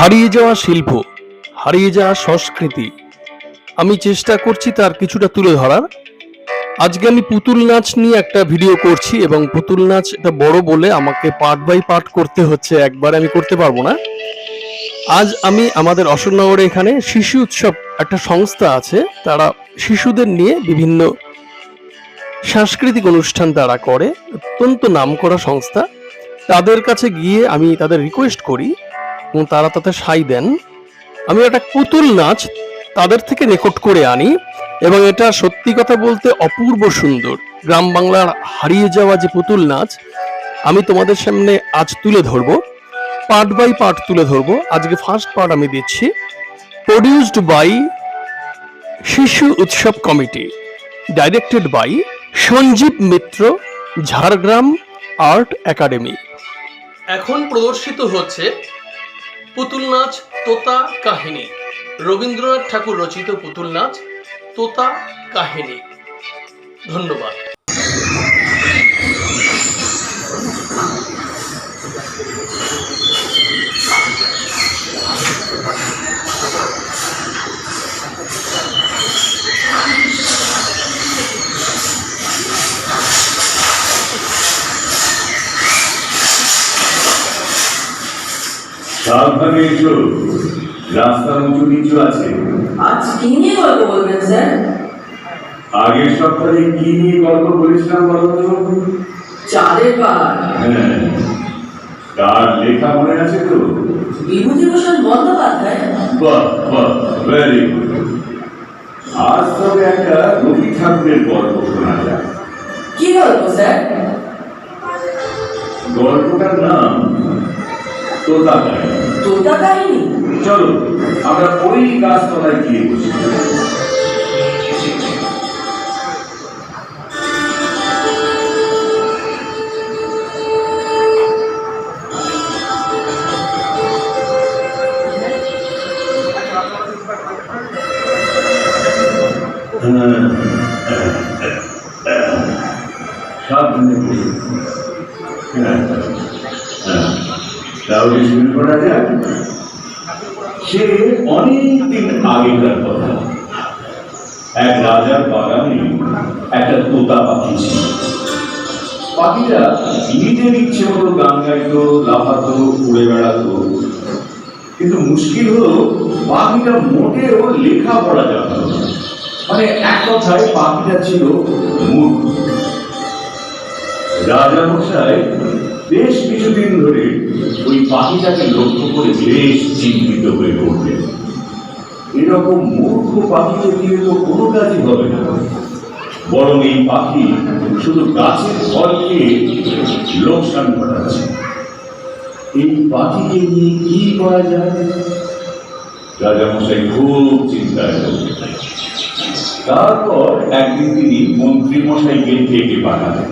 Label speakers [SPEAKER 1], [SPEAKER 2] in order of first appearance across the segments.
[SPEAKER 1] হারিয়ে যাওয়া শিল্প, হারিয়ে যাওয়া সংস্কৃতি। আমি চেষ্টা করছি তার কিছুটা তুলে ধরার। আজকে আমি পুতুল নাচ নিয়ে একটা ভিডিও করছি এবং পুতুল নাচ এটা বড় বলে আমাকে পার্ট বাই পার্ট করতে হচ্ছে, একবার আমি করতে পারব না। আজ আমি আমাদের অশোকনগরে এখানে শিশু উৎসব একটা সংস্থা আছে, তারা শিশুদের নিয়ে বিভিন্ন সাংস্কৃতিক অনুষ্ঠান তারা করে, অত্যন্ত নামকরা সংস্থা। তাদের কাছে গিয়ে আমি তাদের রিকোয়েস্ট করি এবং তারা তাতে সাই দেন। আমি একটা পুতুল নাচ তাদের থেকে রেকর্ড করে আনি এবং এটা সত্যি কথা বলতে অপূর্ব সুন্দর। গ্রাম বাংলার হারিয়ে যাওয়া যে পুতুল নাচ, আমি তোমাদের সামনে আজ তুলে ধরবো। পার্ট বাই পার্ট তুলে ধরবো। আজকে ফার্স্ট পার্ট আমি দিচ্ছি। প্রডিউসড বাই শিশু উৎসব committee, directed by Sanjib Mitra, Jhargram art academy. এখন প্রদর্শিত হচ্ছে পুতুল নাচ তোতা কাহিনী। রবীন্দ্রনাথ ঠাকুর রচিত পুতুল নাচ তোতা কাহিনী। ধন্যবাদ।
[SPEAKER 2] সাবধানে এসো। রাস্তা উঁচু নিচু আছে।
[SPEAKER 3] আজ কি নিয়ে গল্প বলবেন স্যার?
[SPEAKER 2] আগের সপ্তাহে কি নিয়ে গল্প বলেছিলাম বলো তো
[SPEAKER 3] চাঁদের পাহাড়।
[SPEAKER 2] হ্যাঁ। তার লেখা মনে আছে তো?
[SPEAKER 3] বিভূতিভূষণ বন্দ্যোপাধ্যায়?
[SPEAKER 2] বাহ বাহ ভেরি গুড আজ তবে একটা রবি ঠাকুরের গল্প শোনা যায়
[SPEAKER 3] কি গল্প স্যার?
[SPEAKER 2] গল্পটার নাম তোতা কাহিনী চলো আমরা ওই গাছতলায় গিয়ে বসি। সাবধানে বসো। হ্যাঁ। তাহলে শুরু করা যাক সে অনেক দিন আগেকার কথা। এক রাজার বাগানে একটা তোতা পাখি ছিল। পাখিটা নিজের ইচ্ছে মতো গান গাইতো, লাফাতো, উড়ে বেড়াতো। কিন্তু মুশকিল হলো পাখিটা মোটেও লেখা পড়া না। মানে এক কথায় পাখিটা ছিল মূর্খ। রাজা মশাই বেশ কিছুদিন ধরে ওই পাখিটাকে লক্ষ্য করে বেশ চিন্তিত হয়ে পড়লেন। এরকম মূর্খ পাখিকে দিয়ে তো কোনো কাজই হবে না। বরং এই পাখি শুধু গাছের ফল খেয়ে লোকসান ঘটাচ্ছে। এই পাখিকে নিয়ে কি করা যায়? রাজামশাই খুব চিন্তায়। তারপর একদিন তিনি মন্ত্রী মশাইকে ডেকে পাঠালেন।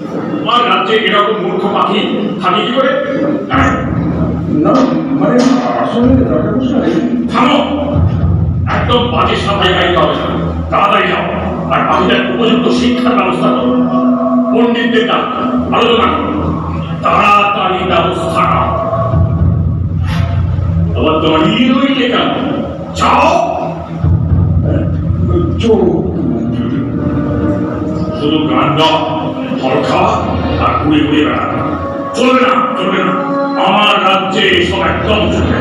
[SPEAKER 4] তোমার রাজ্যে এরকম মূর্খ পাখি থাকে কি করে? হ্যাঁ?
[SPEAKER 2] না মানে আসলে
[SPEAKER 4] থামো। একদম বাজে সাফাই গাইতে হবে তাড়াতাড়ি যাও। আর পাখিটার উপযুক্ত শিক্ষার ব্যবস্থা করো। পণ্ডিতদের ডাক আলোচনা করো। তাড়াতাড়ি ব্যবস্থা আবার তোমার ইরোইলে কেন? যাও। শুধু গান গাও। ফল খাওয়া আর ঘুরে ঘুরে বেড়ানো চলবে না চলবে না। আমার রাজ্যে সব একদম চলবে।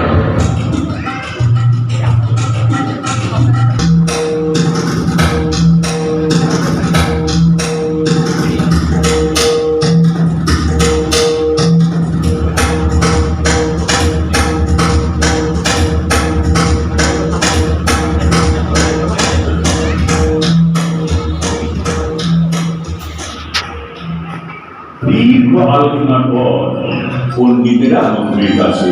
[SPEAKER 2] দীর্ঘ আলোচনার পর পণ্ডিতেরা মন্ত্রীর কাছে